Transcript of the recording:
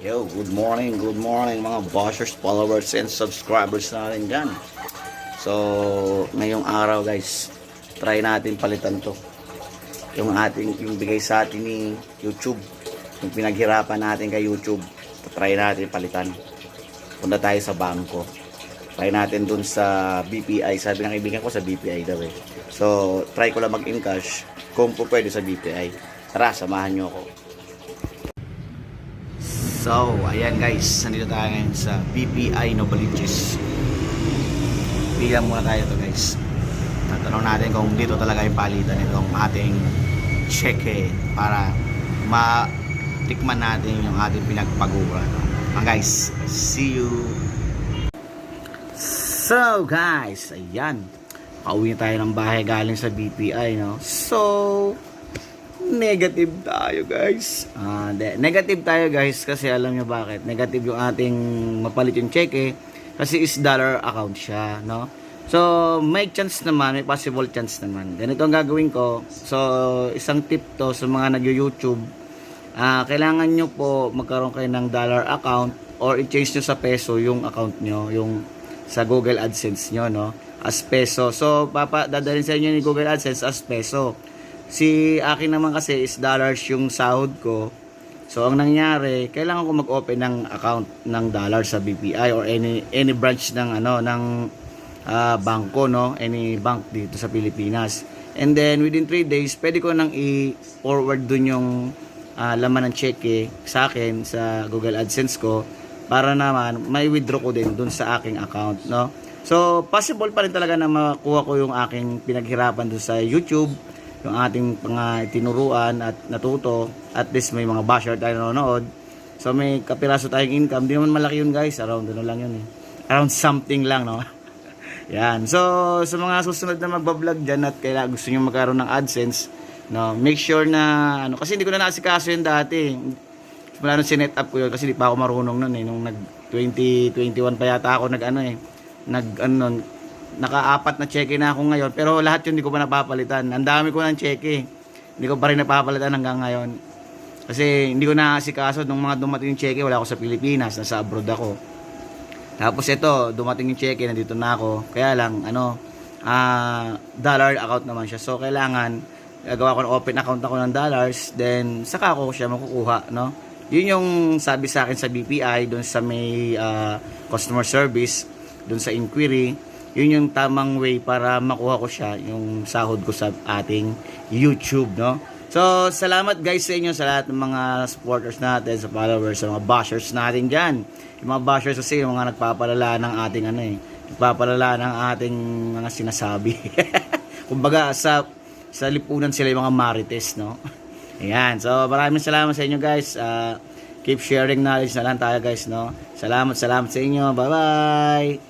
Yo, good morning, good morning mga bashers, followers, and subscribers natin dyan. So, ngayong araw guys, try natin palitan to. Yung ating, yung bigay sa atin ni YouTube, yung pinaghirapan natin kay YouTube, try natin palitan. Punta tayo sa bangko. Try natin dun sa BPI. Sabi ng kaibigan ko sa BPI daw eh. So, try ko lang mag-encash kung po pwede sa BPI. Tara, samahan nyo ako. So, ayan guys, nandito tayo ngayon sa BPI Novaliches. Bilang muna tayo to guys. Tatanong natin kung dito talaga yung palitan itong ating cheque para matikman natin yung ating pinagpagura. Mga guys, see you! So guys, ayan. Pauwi na tayo ng bahay galing sa BPI, no? So, negative tayo guys. Ah, negative tayo guys kasi alam nyo bakit. Negative yung ating mapalit yung cheque kasi is dollar account siya, no? So, may chance naman, may possible chance naman. Ganito ang gagawin ko. So, isang tip to sa mga nag-YouTube. Ah, kailangan nyo po magkaroon kayo ng dollar account or i-change nyo sa peso yung account nyo, yung sa Google AdSense nyo, no? As peso. So, papa, dadalhin sa inyo ni Google AdSense as peso. Si akin naman kasi is dollars yung sahod ko. So ang nangyari, kailangan ko mag-open ng account ng dollar sa BPI or any any branch ng ano ng ah, bangko no, any bank dito sa Pilipinas. And then within 3 days, pwede ko nang i-forward dun yung ah, laman ng cheque sa akin sa Google AdSense ko para naman may withdraw ko din dun sa aking account no. So possible pa rin talaga na makuha ko yung aking pinaghirapan dun sa YouTube yung ating mga tinuruan at natuto at least may mga basher tayo nanonood. So may kapiraso tayong income. Di naman malaki yun guys. Around ano lang yun eh. Around something lang no? Yan. So sa mga susunod na magbablog dyan at kailangan gusto nyo magkaroon ng AdSense no make sure na ano kasi hindi ko na nasikaso yun dati. Mula nung sinet up ko yun kasi di pa ako marunong nun eh. Nung nag 2021 pa yata ako nag ano eh. Nag ano naka-apat na cheque na ako ngayon pero lahat yun hindi ko pa napapalitan. Ang dami ko ng cheque hindi ko pa rin napapalitan hanggang ngayon. Kasi hindi ko naasikaso nung mga dumating yung cheque wala ako sa Pilipinas nasa abroad ako. Tapos ito dumating yung cheque nandito na ako. Kaya lang ano ah dollar account naman siya. So kailangan gagawa ko ng open account ako ng dollars then saka ako siya makukuha no? Yun yung sabi sa akin sa BPI doon sa may ah, customer service doon sa inquiry yun yung tamang way para makuha ko siya yung sahod ko sa ating YouTube no? So salamat guys sa inyo sa lahat ng mga supporters natin sa followers sa mga bashers natin dyan. Yung mga bashers kasi yung mga nagpapalala ng ating ano eh nagpapalala ng ating mga sinasabi. Kumbaga sa sa lipunan sila yung mga marites no? Ayan so maraming salamat sa inyo guys. Ah, keep sharing knowledge na lang tayo guys no? Salamat salamat sa inyo. Bye bye